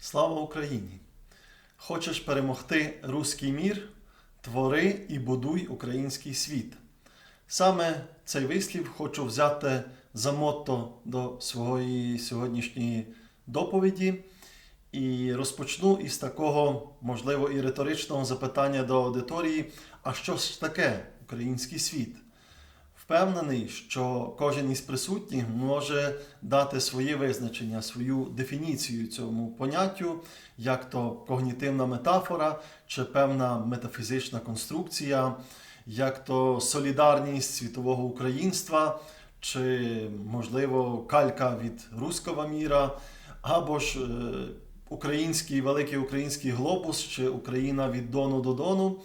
Слава Україні! Хочеш перемогти руський мір? Твори і будуй український світ. Саме цей вислів хочу взяти за мотто до своєї сьогоднішньої доповіді. І розпочну із такого, можливо, і риторичного запитання до аудиторії: а що ж таке український світ? Впевнений, що кожен із присутніх може дати своє визначення, свою дефініцію цьому поняттю, як то когнітивна метафора чи певна метафізична конструкція, як то солідарність світового українства, чи, можливо, калька від руського міра, або ж е, український великий український глобус, чи Україна від дону до дону.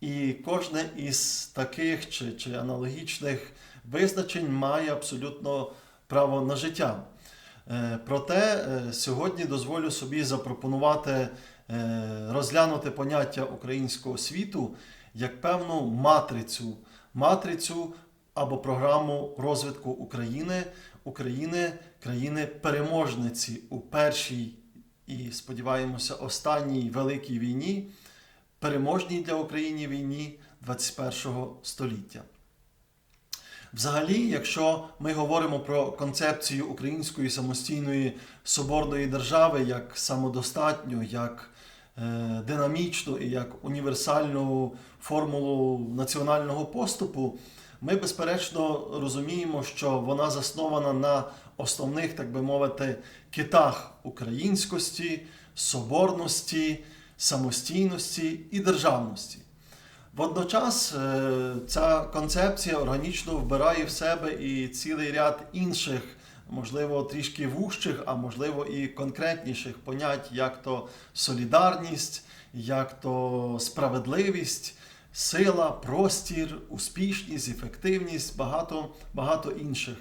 І кожне із таких чи, чи аналогічних визначень має абсолютно право на життя. Е, Проте е, сьогодні дозволю собі запропонувати е, розглянути поняття українського світу як певну матрицю, матрицю або програму розвитку України, України, країни-переможниці у першій і, сподіваємося, останній великій війні переможній для України війні 21 століття. Взагалі, якщо ми говоримо про концепцію української самостійної соборної держави як самодостатню, як е, динамічну і як універсальну формулу національного поступу, ми безперечно розуміємо, що вона заснована на основних, так би мовити, китах українськості, соборності, самостійності і державності. Водночас е, ця концепція органічно вбирає в себе і цілий ряд інших, можливо, трішки вужчих, а можливо і конкретніших понять, як то солідарність, як то справедливість, сила, простір, успішність, ефективність, багато, багато інших.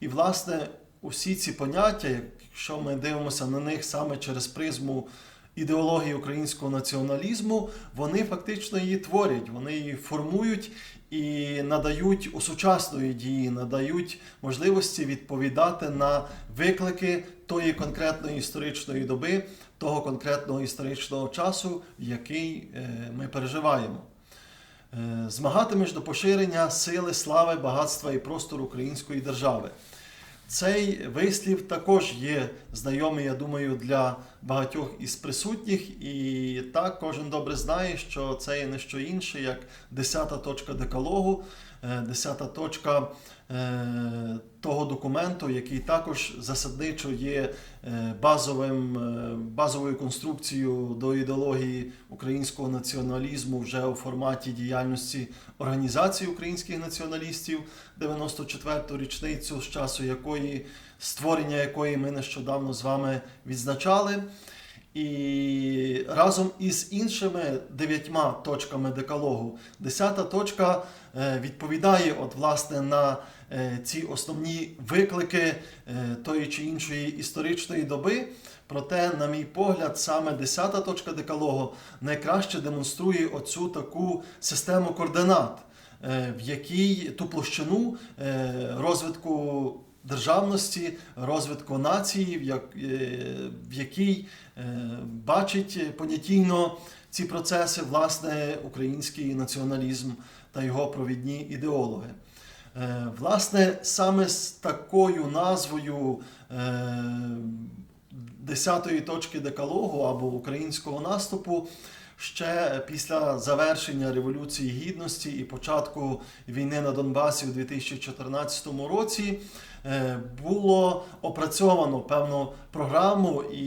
І, власне, усі ці поняття, якщо ми дивимося на них саме через призму ідеології українського націоналізму, вони фактично її творять, вони її формують і надають у сучасної дії, надають можливості відповідати на виклики тої конкретної історичної доби, того конкретного історичного часу, який е, ми переживаємо. Е, Змагатимеш до поширення сили, слави, багатства і простору української держави. Цей вислів також є знайомий, я думаю, для багатьох із присутніх, і так кожен добре знає, що це є не що інше, як 10 точка декалогу, 10 точка е, того документу, який також засадничо є е, базовим, е, базовою конструкцією до ідеології українського націоналізму вже у форматі діяльності Організації українських націоналістів 94-ту річницю, з часу якої створення якої ми нещодавно з вами відзначали. І разом із іншими дев'ятьма точками декалогу, десята точка е, відповідає от, власне, на е, ці основні виклики е, тої чи іншої історичної доби. Проте, на мій погляд, саме десята точка декалогу найкраще демонструє оцю таку систему координат, в якій ту площину розвитку державності, розвитку нації, в, е, якій е, бачить понятійно ці процеси власне український націоналізм та його провідні ідеологи. Е, Власне, саме з такою назвою десятої точки декалогу або українського наступу. Ще після завершення Революції Гідності і початку війни на Донбасі у 2014 році е, було опрацьовано певну програму, і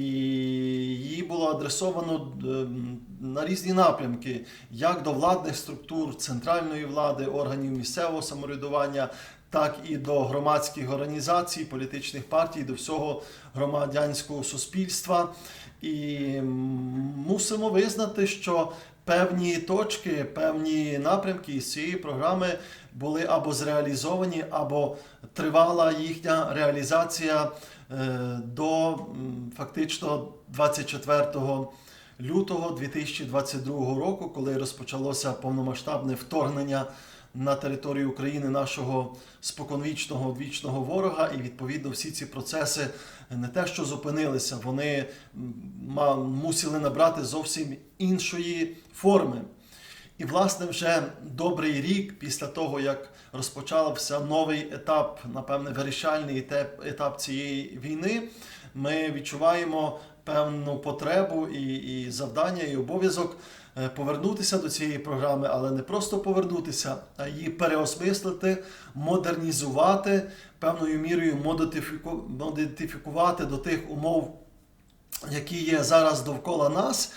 її було адресовано е, на різні напрямки, як до владних структур центральної влади, органів місцевого самоврядування, так і до громадських організацій, політичних партій, до всього громадянського суспільства. І мусимо визнати, що певні точки, певні напрямки з цієї програми були або зреалізовані, або тривала їхня реалізація е, до фактично 24 лютого 2022 року, коли розпочалося повномасштабне вторгнення на території України нашого споконвічного вічного ворога, і відповідно всі ці процеси не те, що зупинилися, вони мусили набрати зовсім іншої форми. І, власне, вже добрий рік після того, як розпочався новий етап, напевне, вирішальний етап, цієї війни, ми відчуваємо певну потребу і, і завдання, і обов'язок е, повернутися до цієї програми, але не просто повернутися, а її переосмислити, модернізувати, певною мірою модифіку- модифікувати до тих умов, які є зараз довкола нас.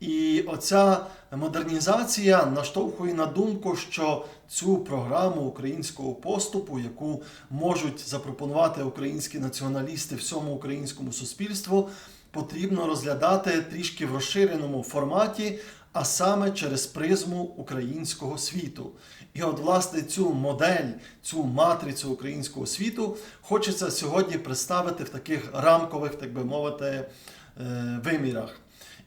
І оця модернізація наштовхує на думку, що цю програму українського поступу, яку можуть запропонувати українські націоналісти всьому українському суспільству, потрібно розглядати трішки в розширеному форматі, а саме через призму українського світу. І от, власне, цю модель, цю матрицю українського світу хочеться сьогодні представити в таких рамкових, так би мовити, вимірах.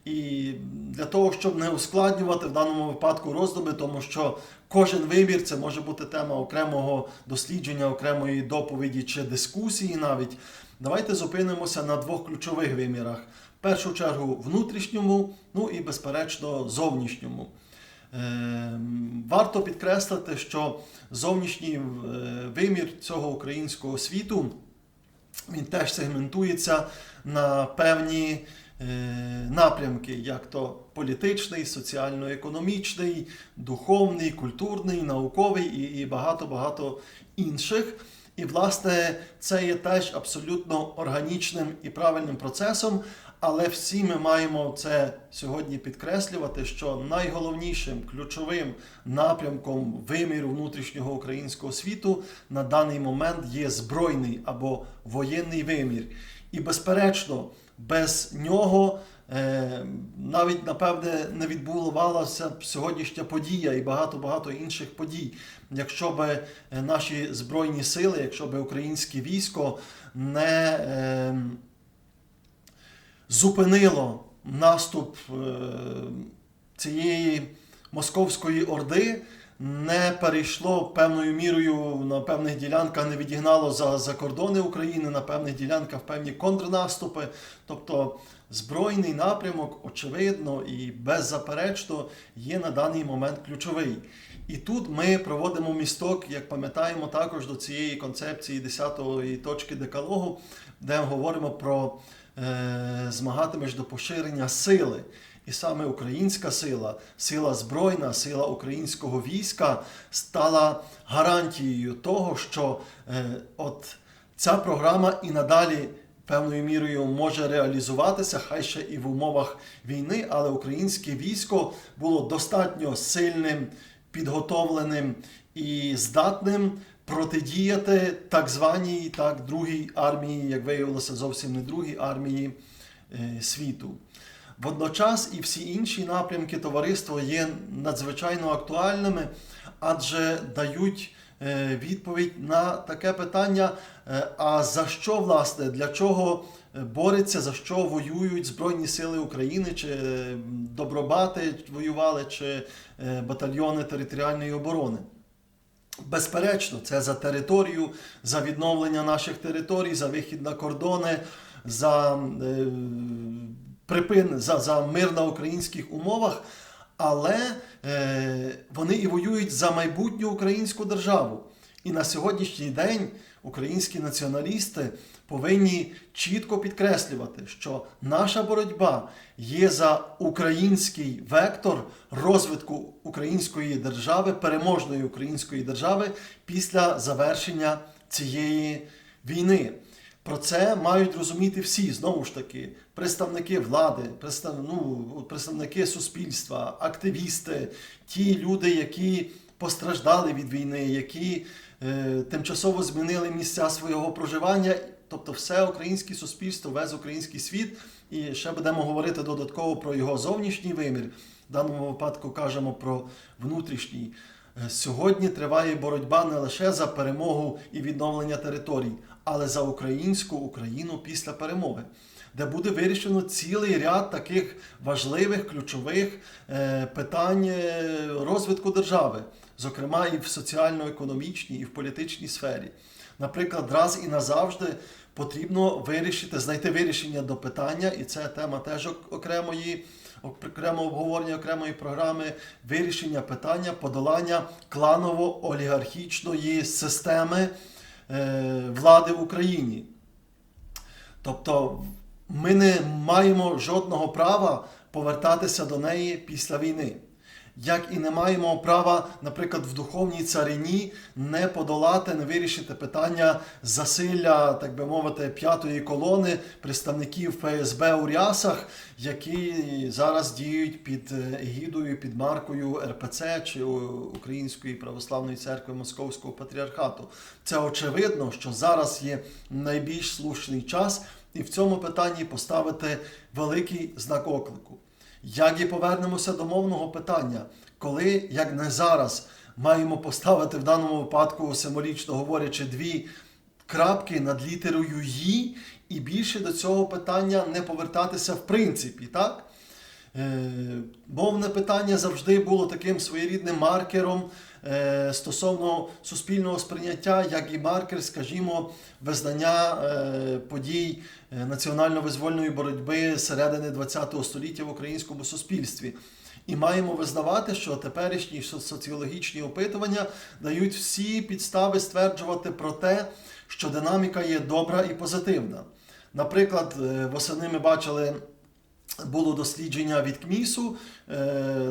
І для того, щоб не ускладнювати в даному випадку роздуми, тому що кожен вимір це може бути тема окремого дослідження, окремої доповіді чи дискусії навіть. Давайте зупинимося на двох ключових вимірах. В першу чергу внутрішньому, ну і безперечно зовнішньому. Е, Варто підкреслити, що зовнішній е, вимір цього українського світу він теж сегментується на певні е, напрямки, як то політичний, соціально-економічний, духовний, культурний, науковий і, багато-багато інших. І, власне, це є теж абсолютно органічним і правильним процесом. Але всі ми маємо це сьогодні підкреслювати, що найголовнішим ключовим напрямком виміру внутрішнього українського світу на даний момент є збройний або воєнний вимір. І, безперечно, без нього е, навіть напевне не відбувалася б сьогоднішня подія і багато-багато інших подій, якщо б е, наші збройні сили, якщо б українське військо не. Зупинило наступ е, цієї московської орди, не перейшло певною мірою на певних ділянках, не відігнало за, за кордони України, на певних ділянках певні контрнаступи. Тобто збройний напрямок, очевидно і беззаперечно, є на даний момент ключовий. І тут ми проводимо місток, як пам'ятаємо, також до цієї концепції 10-ї точки декалогу, де говоримо про змагатимеш до поширення сили. І саме українська сила, сила збройна, сила українського війська стала гарантією того, що е, от ця програма і надалі певною мірою може реалізуватися, хай ще і в умовах війни, але українське військо було достатньо сильним, підготовленим і здатним протидіяти так званій так другій армії, як виявилося, зовсім не другій армії е, світу. Водночас і всі інші напрямки товариства є надзвичайно актуальними, адже дають е, відповідь на таке питання: е, а за що власне, для чого бореться, за що воюють Збройні Сили України, чи добробати воювали, чи батальйони територіальної оборони. Безперечно, це за територію, за відновлення наших територій, за вихід на кордони, за е, припин, за, за мир на українських умовах, але е, вони і воюють за майбутню українську державу. І на сьогоднішній день українські націоналісти повинні чітко підкреслювати, що наша боротьба є за український вектор розвитку української держави, переможної української держави після завершення цієї війни. Про це мають розуміти всі, знову ж таки, представники влади, представ, ну, представники суспільства, активісти, ті люди, які постраждали від війни, які е, тимчасово змінили місця свого проживання. Тобто все українське суспільство, весь український світ, і ще будемо говорити додатково про його зовнішній вимір. В даному випадку кажемо про внутрішній. Е, Сьогодні триває боротьба не лише за перемогу і відновлення територій, але за українську Україну після перемоги. де буде вирішено цілий ряд таких важливих ключових е, питань е, розвитку держави, зокрема і в соціально-економічній, і в політичній сфері. Наприклад, раз і назавжди потрібно вирішити, знайти вирішення до питання, і це тема теж окремої. Окремого обговорення окремої програми вирішення питання подолання кланово-олігархічної системи е, влади в Україні. Тобто ми не маємо жодного права повертатися до неї після війни. Як і не маємо права, наприклад, в духовній царині не подолати, не вирішити питання засилля, так би мовити, п'ятої колони представників ФСБ у рясах, які зараз діють під е, егідою, під маркою РПЦ чи Української православної церкви Московського патріархату. Це очевидно, що зараз є найбільш слушний час і в цьому питанні поставити великий знак оклику. Як і повернемося до мовного питання, коли, як не зараз, маємо поставити в даному випадку, символічно говорячи, дві крапки над літерою «ї» і більше до цього питання не повертатися в принципі, так? Е, Мовне питання завжди було таким своєрідним маркером е, стосовно суспільного сприйняття, як і маркер, скажімо, визнання е, подій національно-визвольної боротьби середини ХХ століття в українському суспільстві. І маємо визнавати, що теперішні соціологічні опитування дають всі підстави стверджувати про те, що динаміка є добра і позитивна. Наприклад, восени ми бачили було дослідження від КМІСу. е,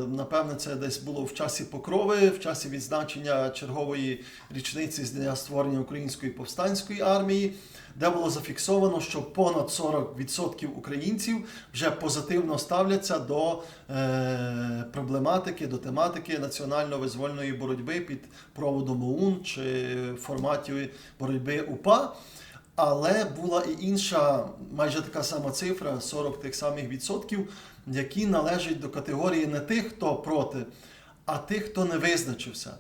Напевне, це десь було в часі Покрови, в часі відзначення чергової річниці з дня створення Української повстанської армії, де було зафіксовано, що понад 40% українців вже позитивно ставляться до е, проблематики, до тематики національно-визвольної боротьби під проводом ОУН чи в форматі боротьби УПА. Але була і інша, майже така сама цифра, 40 тих самих відсотків, які належать до категорії не тих, хто проти, а тих, хто не визначився.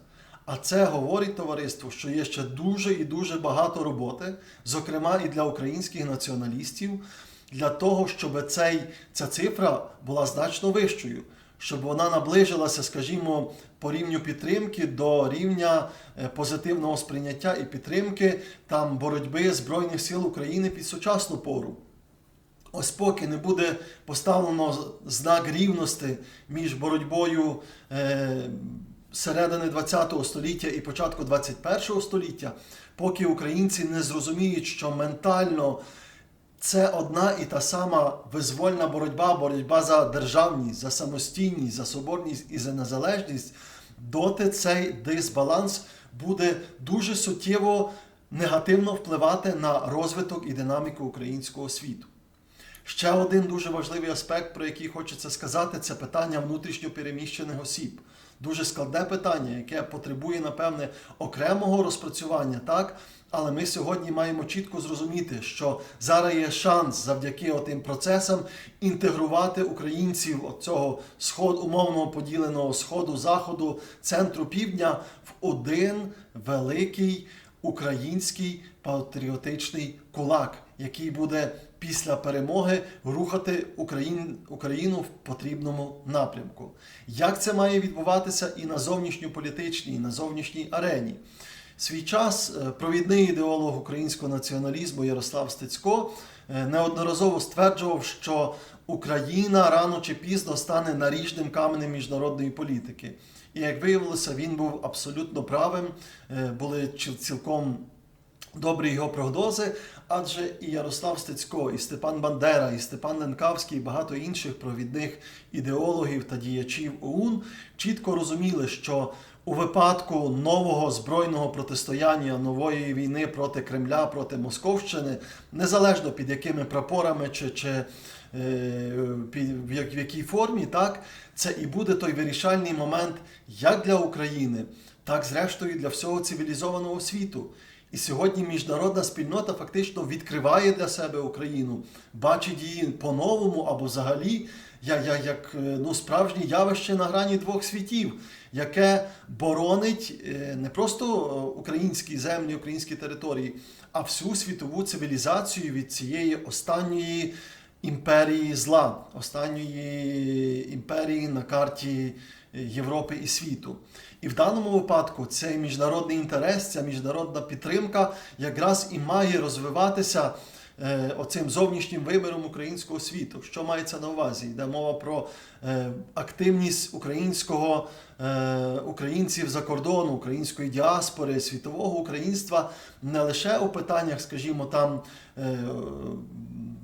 А це говорить товариство, що є ще дуже і дуже багато роботи, зокрема і для українських націоналістів, для того, щоб цей, ця цифра була значно вищою, щоб вона наближилася, скажімо, по рівню підтримки до рівня е, позитивного сприйняття і підтримки там боротьби Збройних сил України під сучасну пору. Ось поки не буде поставлено знак рівності між боротьбою е, середини ХХ століття і початку ХХІ століття, поки українці не зрозуміють, що ментально це одна і та сама визвольна боротьба, боротьба за державність, за самостійність, за соборність і за незалежність, доти цей дисбаланс буде дуже суттєво негативно впливати на розвиток і динаміку українського світу. Ще один дуже важливий аспект, про який хочеться сказати, це питання внутрішньо переміщених осіб. Дуже складне питання, яке потребує, напевне, окремого розпрацювання, так? Але ми сьогодні маємо чітко зрозуміти, що зараз є шанс завдяки тим процесам інтегрувати українців от цього сход, умовно поділеного сходу, заходу, центру півдня в один великий український патріотичний кулак, який буде після перемоги рухати Україн, Україну в потрібному напрямку. Як це має відбуватися і на зовнішньополітичній, і на зовнішній арені? Свій час е, провідний ідеолог українського націоналізму Ярослав Стецько е, неодноразово стверджував, що Україна рано чи пізно стане наріжним каменем міжнародної політики. І як виявилося, він був абсолютно правим. Е, Були ці- цілком добрі його прогнози, адже і Ярослав Стецько, і Степан Бандера, і Степан Ленкавський, і багато інших провідних ідеологів та діячів ОУН чітко розуміли, що у випадку нового збройного протистояння нової війни проти Кремля, проти Московщини, незалежно під якими прапорами чи, чи е, під, в, як, в якій формі, так, це і буде той вирішальний момент як для України, так зрештою для всього цивілізованого світу. І сьогодні міжнародна спільнота фактично відкриває для себе Україну, бачить її по-новому або взагалі як, як, е, ну, справжнє явище на грані двох світів, яке боронить е, не просто е, українські землі, українські території, а всю світову цивілізацію від цієї останньої імперії зла, останньої імперії на карті Європи і світу. І в даному випадку цей міжнародний інтерес, ця міжнародна підтримка якраз і має розвиватися е, оцим зовнішнім виміром українського світу. Що мається на увазі? Йде мова про е, активність українського е, українців за кордону, української діаспори, світового українства не лише у питаннях, скажімо, там.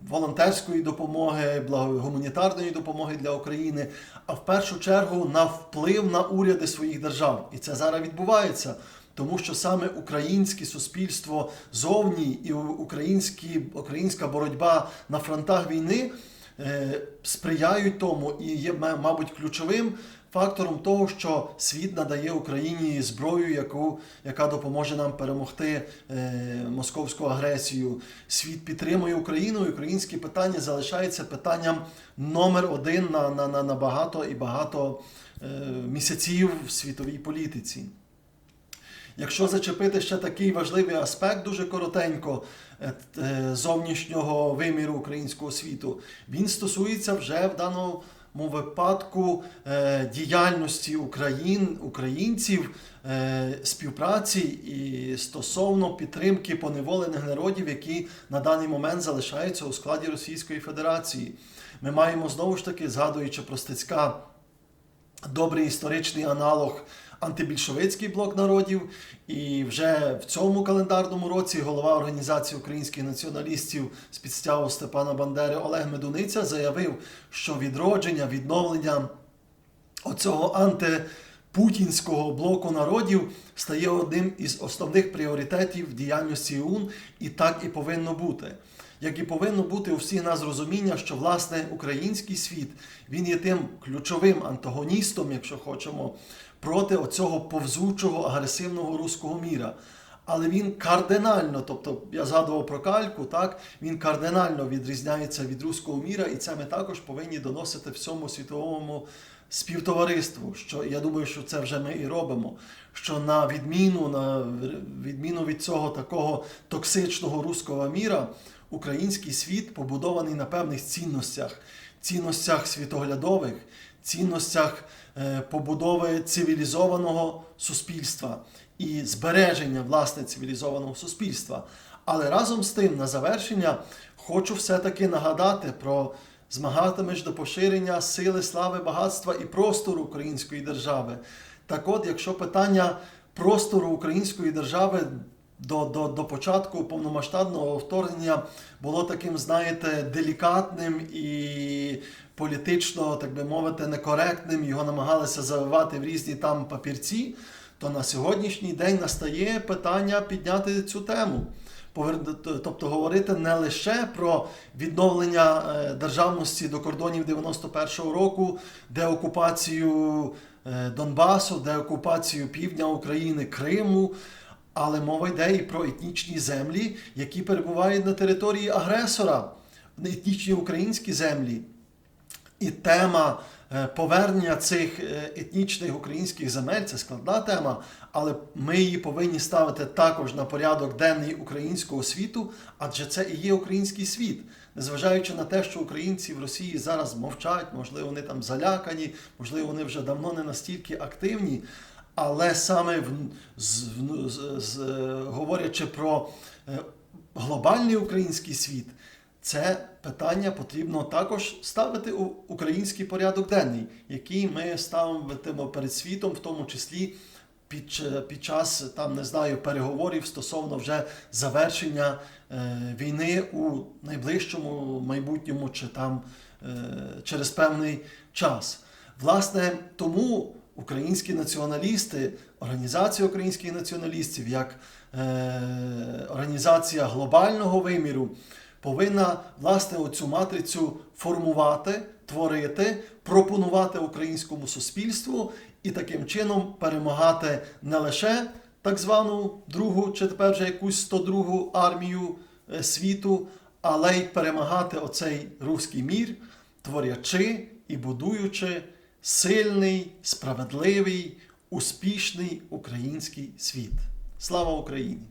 Волонтерської допомоги, гуманітарної допомоги для України, а в першу чергу на вплив на уряди своїх держав. І це зараз відбувається. Тому що саме українське суспільство зовні і українські, українська боротьба на фронтах війни е, сприяють тому і є, ма- мабуть, ключовим фактором того, що світ надає Україні зброю, яку, яка допоможе нам перемогти е, московську агресію. Світ підтримує Україну, і українське питання залишається питанням номер один на, на, на, на багато і багато е, місяців в світовій політиці. Якщо зачепити ще такий важливий аспект, дуже коротенько е, е, зовнішнього виміру українського світу, він стосується вже в даному випадку е, діяльності Україн, українців, е, співпраці і стосовно підтримки поневолених народів, які на даний момент залишаються у складі Російської Федерації. Ми маємо знову ж таки, згадуючи про Стецька, добрий історичний аналог антибільшовицький блок народів. І вже в цьому календарному році голова організації українських націоналістів з підстяву Степана Бандери Олег Медуниця заявив, що відродження, відновлення оцього антипутінського блоку народів стає одним із основних пріоритетів діяльності ОУН, і так і повинно бути. Як і повинно бути у всіх нас розуміння, що власне український світ він є тим ключовим антагоністом, якщо хочемо, проти оцього повзучого агресивного руського міра. Але він кардинально, тобто я згадував про кальку, так він кардинально відрізняється від руського міра, і це ми також повинні доносити всьому світовому співтовариству. Що я думаю, що це вже ми і робимо. Що на відміну, на відміну від цього такого токсичного руського міра, український світ побудований на певних цінностях, цінностях світоглядових, цінностях е, побудови цивілізованого суспільства і збереження власне цивілізованого суспільства. Але разом з тим, на завершення, хочу все-таки нагадати про змагатимеш до поширення сили, слави, багатства і простору української держави. Так от, якщо питання простору української держави до, до, до початку повномасштабного вторгнення було таким, знаєте, делікатним і політично, так би мовити, некоректним, його намагалися завивати в різні там папірці, то на сьогоднішній день настає питання підняти цю тему. Тобто говорити не лише про відновлення е, державності до кордонів 91-го року, деокупацію е, Донбасу, деокупацію півдня України, Криму, але мова йде і про етнічні землі, які перебувають на території агресора, етнічні українські землі. І тема е, повернення цих е, етнічних українських земель це складна тема, але ми її повинні ставити також на порядок денний українського світу, адже це і є український світ. Незважаючи на те, що українці в Росії зараз мовчать, можливо, вони там залякані, можливо, вони вже давно не настільки активні. Але саме в, з, з, з, говорячи про е, глобальний український світ, це питання потрібно також ставити у український порядок денний, який ми ставимо перед світом, в тому числі під, під час там не знаю переговорів стосовно вже завершення е, війни у найближчому майбутньому чи там е, через певний час. Власне, тому українські націоналісти, організація українських націоналістів, як е, організація глобального виміру, повинна власне оцю матрицю формувати, творити, пропонувати українському суспільству і таким чином перемагати не лише так звану другу чи тепер вже якусь 102-гу армію е, світу, але й перемагати оцей руський мір, творячи і будуючи сильний, справедливий, успішний український світ. Слава Україні!